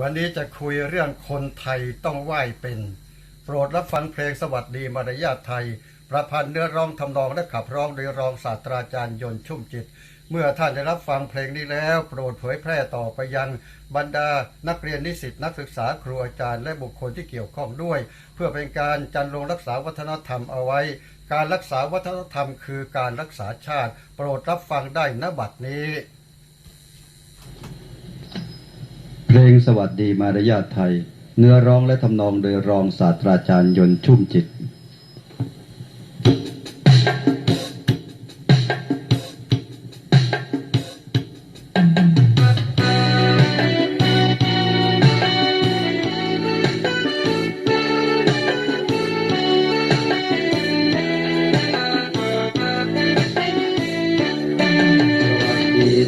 วันนี้จะคุยเรื่องคนไทยต้องไหว้เป็น โปรดรับฟังเพลงสวัสดีมารยาทไทย ประพันธ์เนื้อร้องทำนองและขับร้องโดยรองศาสตราจารย์ยนต์ชุ่มจิต เมื่อท่านได้รับฟังเพลงนี้แล้ว โปรดเผยแพร่ต่อไปยังบรรดานักเรียนนิสิตนักศึกษาครูอาจารย์และบุคคลที่เกี่ยวข้องด้วย เพื่อเป็นการจันลงรักษาวัฒนธรรมเอาไว้ การรักษาวัฒนธรรมคือการรักษาชาติ โปรดรับฟังได้ณบัดนี้ เพลงสวัสดีมารยาทไทย เนื้อร้องและทำนองโดยรองศาสตราจารย์ยนต์ชุ่มจิต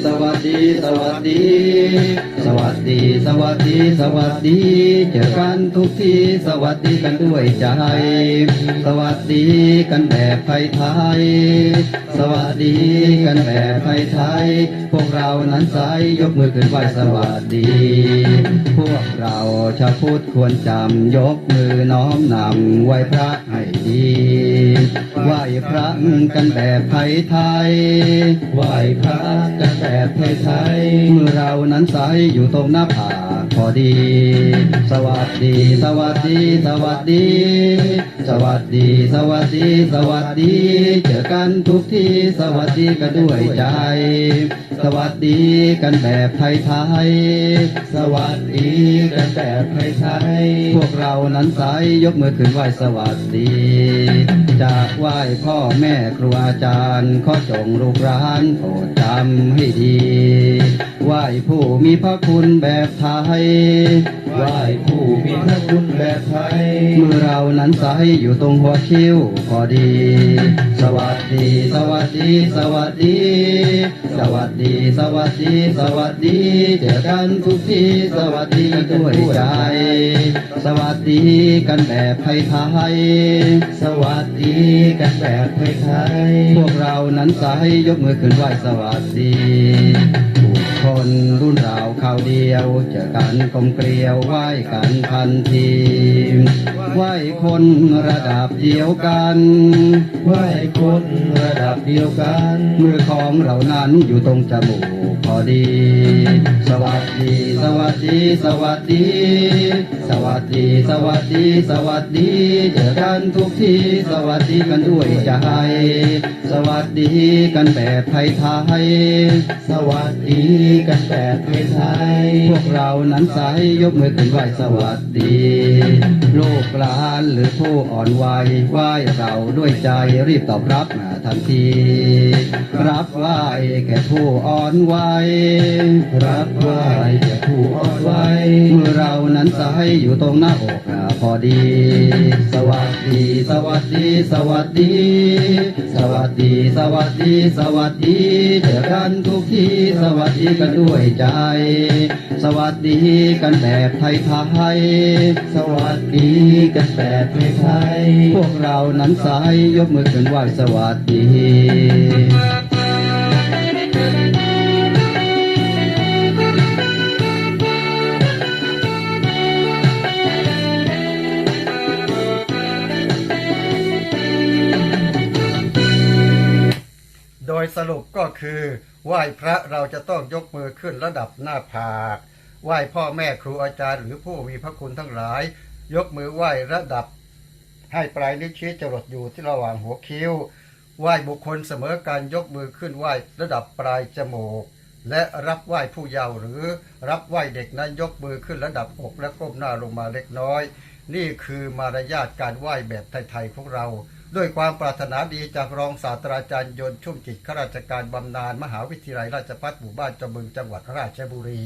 สวัสดี สวัสดี สวัสดี สวัสดี สวัสดี เจอกันทุกทีสวัสดีกันด้วยใจ สวัสดีกันแบบไทยไทย สวัสดีกันแบบไทยไทย พวกเรานั้นใสยกมือขึ้นไหวสวัสดี พวกเราชาวพุทธควรจำยกมือน้อมนำไหวพระให้ดีไหวพระกันแบบไทยไทยไหวพระกันแบบไทยไทยเมื่อเรานั้นใสอยู่ตรงหน้าผาพอดี สวัสดี สวัสดี สวัสดี สวัสดี สวัสดี สวัสดี เจอกันทุกที่สวัสดีกันด้วยใจ สวัสดีกันแบบไทยไทยสวัสดีกันแต่ไทยไทยพวกเรานั้นสายยกมือขึ้นไหวสวัสดี จากไหว้พ่อแม่ครูอาจารย์ ขอจงลูกร้านโปรดจำให้ดี ผู้มีพระคุณแบบไทย ไหว้ผู้มีพระคุณแบบไทย เมื่อเรานั้นใสอยู่ตรงหัวคิ้วพอดี สวัสดี สวัสดี สวัสดี สวัสดี สวัสดี สวัสดี เจอกันทุกทีสวัสดีด้วยใจ สวัสดีกันแบบไทยไทย สวัสดีกันแบบไทยไทย พวกเรานั้นใสยกมือขึ้นไหว้สวัสดี คนรุ่นราวข่าวเดียว เจอกันกลมเกลียวไหวกันทันทีไหวคนระดับเดียวกันไหวคนระดับเดียวกัน มือของเรานั้นอยู่ตรงจมูกพอดี สวัสดี สวัสดี สวัสดี สวัสดี สวัสดี สวัสดี เจอกันทุกที สวัสดีกันด้วยใจ สวัสดีกันแบบไทยไทย สวัสดีกันแบบไทยไทยพวกเรานั้นใสยกมือขึ้นไหวสวัสดีลูกหลานหรือผู้อ่อนวัยไหวเราด้วยใจรีบตอบรับมาทันที รับไหวแก่ผู้อ่อนวัยรับไหวแก่ผู้อ่อนวัยเมื่อเรานั้นใสอยู่ตรงหน้าอกพอดี สวัสดี สวัสดี สวัสดี สวัสดี สวัสดี สวัสดี เจอกันทุกที สวัสดีกันด้วยใจ สวัสดีกันแบบไทยไทยสวัสดีกันแบบไทยไทยพวกเรานั้นสายยกมือขึ้นไหวสวัสดี สรุปก็คือ ไหว้พระเราจะต้องยกมือขึ้นระดับหน้าผาก ไหว้พ่อแม่ครูอาจารย์หรือผู้มีพระคุณทั้งหลาย ยกมือไหว้ระดับ ให้ปลายนิ้วชี้จรดอยู่ที่ระหว่างหัวคิ้ว ไหว้บุคคลเสมอการยกมือขึ้นไหว้ระดับปลายจมูก และรับไหว้ผู้เยาว์หรือรับไหว้เด็กนั้นยกมือขึ้นระดับอกและก้มหน้าลงมาเล็กน้อย นี่คือมารยาทการไหว้แบบไทยๆของเรา ด้วยความปรารถนาดีจากรองศาสตราจารย์ยนต์ชุ่มจิตข้าราชการบำนาญมหาวิทยาลัยราชภัฏหมู่บ้านจำบึงจังหวัดราชบุรี